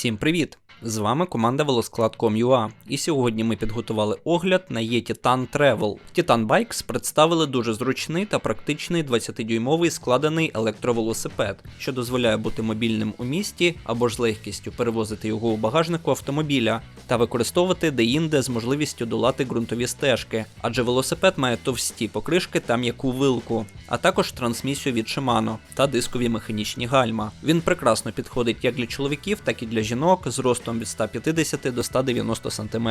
Всім привіт! З вами команда Велосклад.com.ua і сьогодні ми підготували огляд на є Titan Travel. Titan Bikes представили дуже зручний та практичний 20-дюймовий складений електровелосипед, що дозволяє бути мобільним у місті або ж легкістю перевозити його у багажнику автомобіля та використовувати деінде з можливістю долати ґрунтові стежки, адже велосипед має товсті покришки та м'яку вилку, а також трансмісію від Shimano та дискові механічні гальма. Він прекрасно підходить як для чоловіків, так і для жінок з ростом від 150 до 190 см.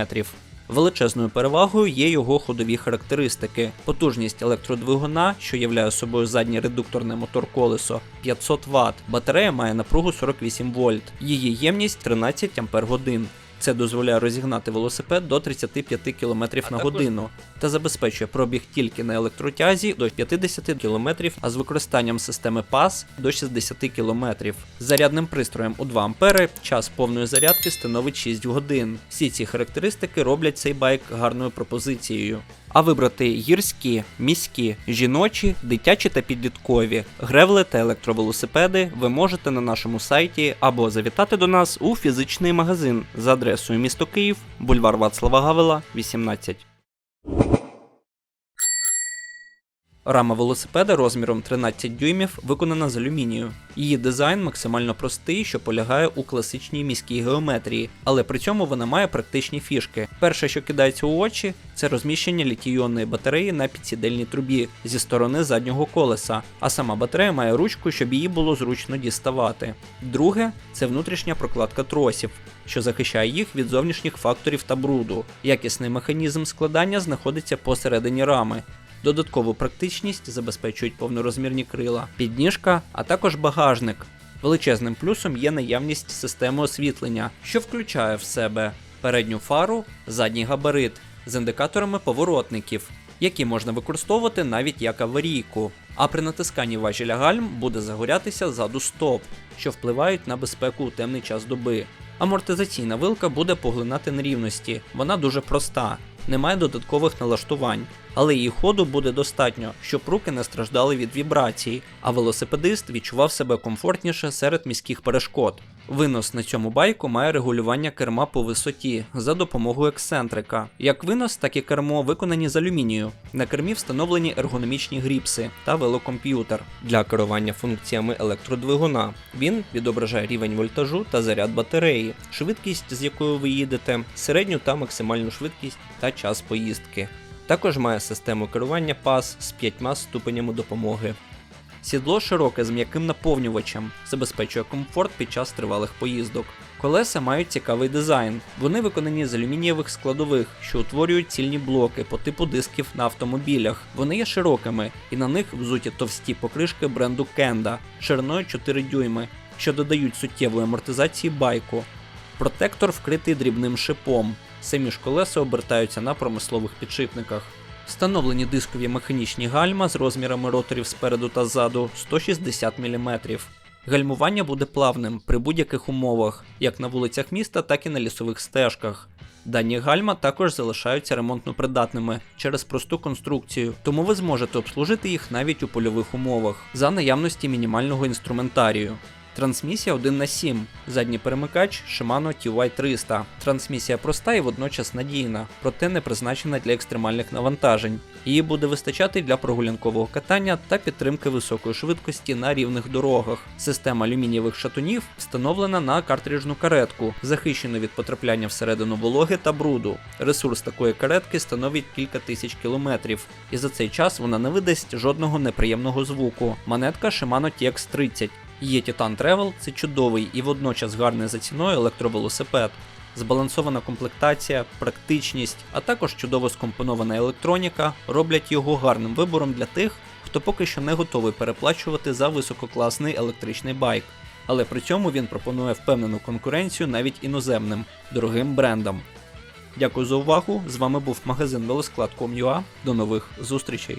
Величезною перевагою є його ходові характеристики. Потужність електродвигуна, що являє собою заднє редукторне мотор-колесо, 500 Вт. Батарея має напругу 48 вольт. Її ємність 13 Ампер годин. Це дозволяє розігнати велосипед до 35 км на годину та забезпечує пробіг тільки на електротязі до 50 км, а з використанням системи PAS до 60 км. Зарядним пристроєм у 2 А час повної зарядки становить 6 годин. Всі ці характеристики роблять цей байк гарною пропозицією. А вибрати гірські, міські, жіночі, дитячі та підліткові, гревли та електровелосипеди ви можете на нашому сайті або завітати до нас у фізичний магазин за адресою місто Київ, бульвар Вацлава Гавела, 18. Рама велосипеда розміром 13 дюймів виконана з алюмінію. Її дизайн максимально простий, що полягає у класичній міській геометрії, але при цьому вона має практичні фішки. Перше, що кидається у очі, це розміщення літій-іонної батареї на підсідельній трубі зі сторони заднього колеса, а сама батарея має ручку, щоб її було зручно діставати. Друге це внутрішня прокладка тросів, що захищає їх від зовнішніх факторів та бруду. Якісний механізм складання знаходиться посередині рами. Додаткову практичність забезпечують повнорозмірні крила, підніжка, а також багажник. Величезним плюсом є наявність системи освітлення, що включає в себе передню фару, задній габарит з індикаторами поворотників, які можна використовувати навіть як аварійку. А при натисканні важеля гальм буде загорятися ззаду стоп, що впливають на безпеку у темний час доби. Амортизаційна вилка буде поглинати нерівності, вона дуже проста, немає додаткових налаштувань, але її ходу буде достатньо, щоб руки не страждали від вібрацій, а велосипедист відчував себе комфортніше серед міських перешкод. Винос на цьому байку має регулювання керма по висоті за допомогою ексцентрика. Як винос, так і кермо виконані з алюмінію. На кермі встановлені ергономічні гріпси та велокомп'ютер для керування функціями електродвигуна. Він відображає рівень вольтажу та заряд батареї, швидкість, з якою ви їдете, середню та максимальну швидкість та час поїздки. Також має систему керування PAS з п'ятьма ступенями допомоги. Сідло широке з м'яким наповнювачем, забезпечує комфорт під час тривалих поїздок. Колеса мають цікавий дизайн. Вони виконані з алюмінієвих складових, що утворюють цільні блоки по типу дисків на автомобілях. Вони є широкими, і на них взуті товсті покришки бренду Kenda шириною 4 дюйми, що додають суттєвої амортизації байку. Протектор вкритий дрібним шипом. Самі ж колеса обертаються на промислових підшипниках. Встановлені дискові механічні гальма з розмірами роторів спереду та ззаду 160 мм. Гальмування буде плавним при будь-яких умовах, як на вулицях міста, так і на лісових стежках. Дані гальма також залишаються ремонтно придатними через просту конструкцію, тому ви зможете обслужити їх навіть у польових умовах за наявності мінімального інструментарію. Трансмісія 1 на 7, задній перемикач Shimano TY300. Трансмісія проста і водночас надійна, проте не призначена для екстремальних навантажень. Її буде вистачати для прогулянкового катання та підтримки високої швидкості на рівних дорогах. Система алюмінієвих шатунів встановлена на картриджну каретку, захищену від потрапляння всередину вологи та бруду. Ресурс такої каретки становить кілька тисяч кілометрів, і за цей час вона не видасть жодного неприємного звуку. Монетка Shimano TX30. Є Titan Travel це чудовий і водночас гарний за ціною електровелосипед. Збалансована комплектація, практичність, а також чудово скомпонована електроніка роблять його гарним вибором для тих, хто поки що не готовий переплачувати за висококласний електричний байк. Але при цьому він пропонує впевнену конкуренцію навіть іноземним дорогим брендам. Дякую за увагу! З вами був магазин Велосклад.com.ua. До нових зустрічей!